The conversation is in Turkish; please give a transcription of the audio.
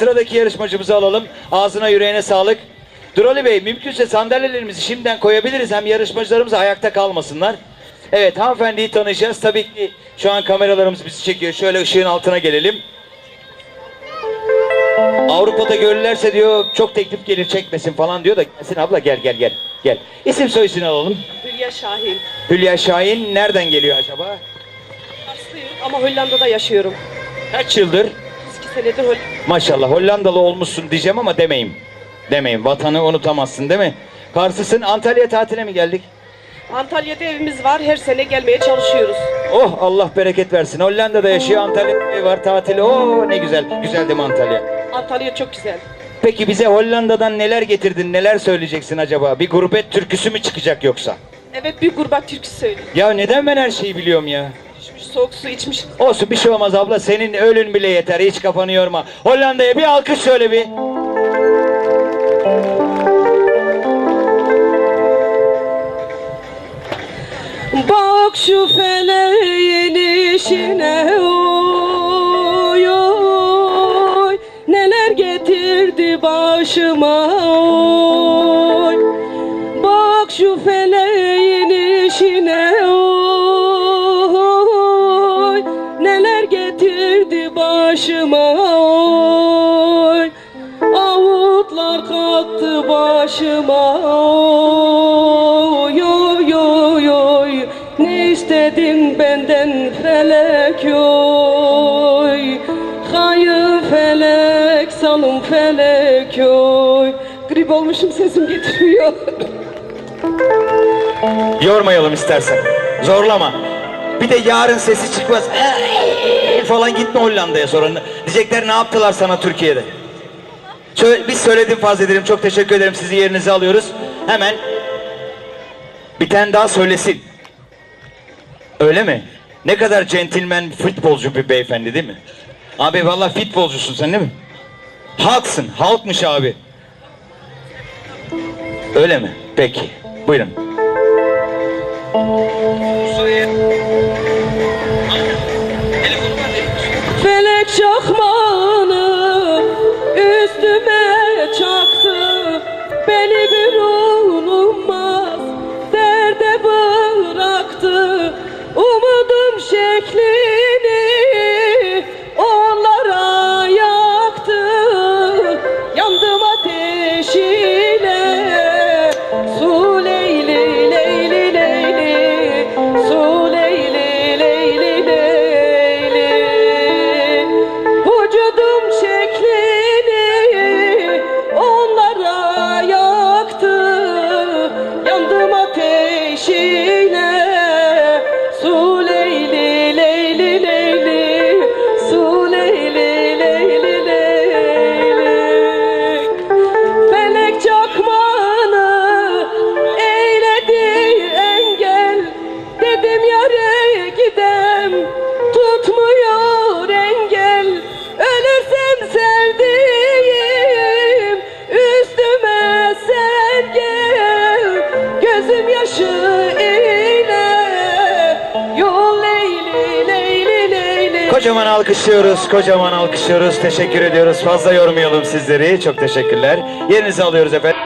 sıradaki yarışmacımızı alalım. Ağzına yüreğine sağlık. Durali Bey mümkünse sandalyelerimizi şimdiden koyabiliriz. Hem yarışmacılarımız ayakta kalmasınlar. Evet hanımefendiyi tanıyacağız. Tabii ki şu an kameralarımız bizi çekiyor. Şöyle ışığın altına gelelim. Avrupa'da görürlerse diyor çok teklif gelir çekmesin falan diyor da gelsin abla gel gel gel. Gel. İsim soy isim alalım. Hülya Şahin. Hülya Şahin nereden geliyor acaba? Karslıyım ama Hollanda'da yaşıyorum. Kaç yıldır? 2 senedir Hollanda. Maşallah Hollandalı olmuşsun diyeceğim ama demeyim. Demeyim. Vatanı unutamazsın değil mi? Kars'ısın. Antalya tatile mi geldik? Antalya'da evimiz var. Her sene gelmeye çalışıyoruz. Oh Allah bereket versin. Hollanda'da yaşıyor. Antalya'da evi var tatili. Oh ne güzel. Güzel değil mi Antalya? Antalya çok güzel. Peki bize Hollanda'dan neler getirdin? Neler söyleyeceksin acaba? Bir gurbet türküsü mü çıkacak yoksa? Evet bir gurbet türküsü söylüyor. Ya neden ben her şeyi biliyorum ya? Soğuk su içmiş. Olsun bir şey olmaz abla. Senin ölün bile yeter. Hiç kafanı yorma. Hollanda'ya bir alkış söyle bir. Bak şu feleğin işine oy oy Neler getirdi başıma oy başıma oy. Avutlar kalktı başıma oy. Oy oy oy. Ne istedin benden felek oy. Hayır felek salın felek oy. Grip olmuşum sesim getiriyor. Yormayalım istersen. Zorlama. Bir de yarın sesi çıkmaz. "Eee" falan gitme Hollanda'ya sonra. Diyecekler ne yaptılar sana Türkiye'de. Şöyle, biz söyledim fazla ederim. Çok teşekkür ederim. Sizi yerinize alıyoruz. Hemen bir tane daha söylesin. Öyle mi? Ne kadar centilmen futbolcu bir beyefendi değil mi? Abi vallahi futbolcusun sen değil mi? Halksın. Halkmış abi. Öyle mi? Peki. Buyurun. Felek Beni bir umulmaz derde bıraktı Umudum şeklini Kocaman alkışlıyoruz, kocaman alkışlıyoruz. Teşekkür ediyoruz. Fazla yormayalım sizleri. Çok teşekkürler. Yerinizi alıyoruz efendim.